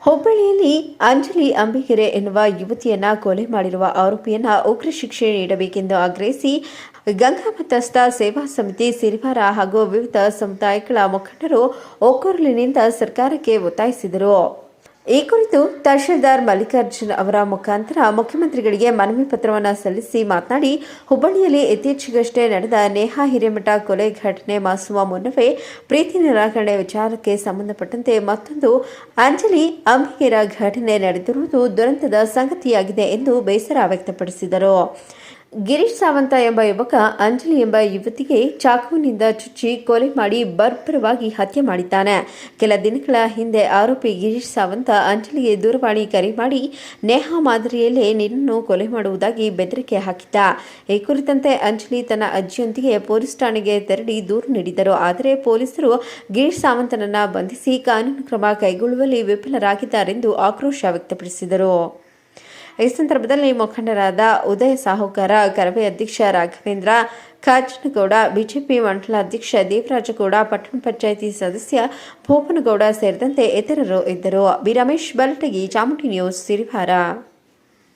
ಹುಬ್ಬಳ್ಳಿಯಲ್ಲಿ ಅಂಜಲಿ ಅಂಬಿಗೆರೆ ಎನ್ನುವ ಯುವತಿಯನ್ನ ಕೊಲೆ ಮಾಡಿರುವ ಆರೋಪಿಯನ್ನ ಉಗ್ರ ಶಿಕ್ಷೆ ನೀಡಬೇಕೆಂದು ಆಗ್ರಹಿಸಿ ಗಂಗಾ ಮತಸ್ಥ ಸೇವಾ ಸಮಿತಿ, ಸಿರಿವಾರ ಹಾಗೂ ವಿವಿಧ ಸಮುದಾಯಗಳ ಮುಖಂಡರು ಒಕ್ಕೊರಲಿನಿಂದ ಸರ್ಕಾರಕ್ಕೆ ಒತ್ತಾಯಿಸಿದರು. ಈ ಕುರಿತು ತಹಶೀಲ್ದಾರ್ ಮಲ್ಲಿಕಾರ್ಜುನ್ ಅವರ ಮುಖಾಂತರ ಮುಖ್ಯಮಂತ್ರಿಗಳಿಗೆ ಮನವಿ ಪತ್ರವನ್ನು ಸಲ್ಲಿಸಿ ಮಾತನಾಡಿ, ಹುಬ್ಬಳ್ಳಿಯಲ್ಲಿ ಇತ್ತೀಚೆಗಷ್ಟೇ ನಡೆದ ನೇಹಾ ಹಿರೇಮಠ ಕೊಲೆ ಘಟನೆ ಮಾಸುವ ಮುನ್ನವೇ ಪ್ರೀತಿ ನಿರಾಕರಣೆ ವಿಚಾರಕ್ಕೆ ಸಂಬಂಧಪಟ್ಟಂತೆ ಮತ್ತೊಂದು ಅಂಜಲಿ ಅಂಬಿಗೇರ ಘಟನೆ ನಡೆದಿರುವುದು ದುರಂತದ ಸಂಗತಿಯಾಗಿದೆ ಎಂದು ಬೇಸರ ವ್ಯಕ್ತಪಡಿಸಿದರು. ಗಿರೀಶ್ ಸಾವಂತ ಎಂಬ ಯುವಕ ಅಂಜಲಿ ಎಂಬ ಯುವತಿಗೆ ಚಾಕುವಿನಿಂದ ಚುಚ್ಚಿ ಕೊಲೆ ಮಾಡಿ ಬರ್ಬರವಾಗಿ ಹತ್ಯೆ ಮಾಡಿದ್ದಾನೆ. ಕೆಲ ದಿನಗಳ ಹಿಂದೆ ಆರೋಪಿ ಗಿರೀಶ್ ಸಾವಂತ ಅಂಜಲಿಗೆ ದೂರವಾಣಿ ಕರೆ ಮಾಡಿ ನೇಹಾ ಮಾದರಿಯಲ್ಲೇ ನಿನ್ನನ್ನು ಕೊಲೆ ಮಾಡುವುದಾಗಿ ಬೆದರಿಕೆ ಹಾಕಿದ್ದ. ಈ ಕುರಿತಂತೆ ಅಂಜಲಿ ತನ್ನ ಅಜ್ಜಿಯೊಂದಿಗೆ ಪೊಲೀಸ್ ಠಾಣೆಗೆ ತೆರಳಿ ದೂರು ನೀಡಿದರು. ಆದರೆ ಪೊಲೀಸರು ಗಿರೀಶ್ ಸಾವಂತನನ್ನ ಬಂಧಿಸಿ ಕಾನೂನು ಕ್ರಮ ಕೈಗೊಳ್ಳುವಲ್ಲಿ ವಿಫಲರಾಗಿದ್ದಾರೆಂದು ಆಕ್ರೋಶ ವ್ಯಕ್ತಪಡಿಸಿದರು. ಈ ಸಂದರ್ಭದಲ್ಲಿ ಮುಖಂಡರಾದ ಉದಯ ಸಾಹುಕಾರ ಕರವೇ ಅಧ್ಯಕ್ಷ ರಾಘವೇಂದ್ರ, ಕಾಜನಗೌಡ, ಬಿಜೆಪಿ ಮಂಡಲಾಧ್ಯಕ್ಷ ದೇವರಾಜಗೌಡ, ಪಟ್ಟಣ ಪಂಚಾಯಿತಿ ಸದಸ್ಯ ಭೋಪನಗೌಡ ಸೇರಿದಂತೆ ಇತರರು ಇದ್ದರು. B Ramesh, Balatagi, Chamundi news, Sirivara.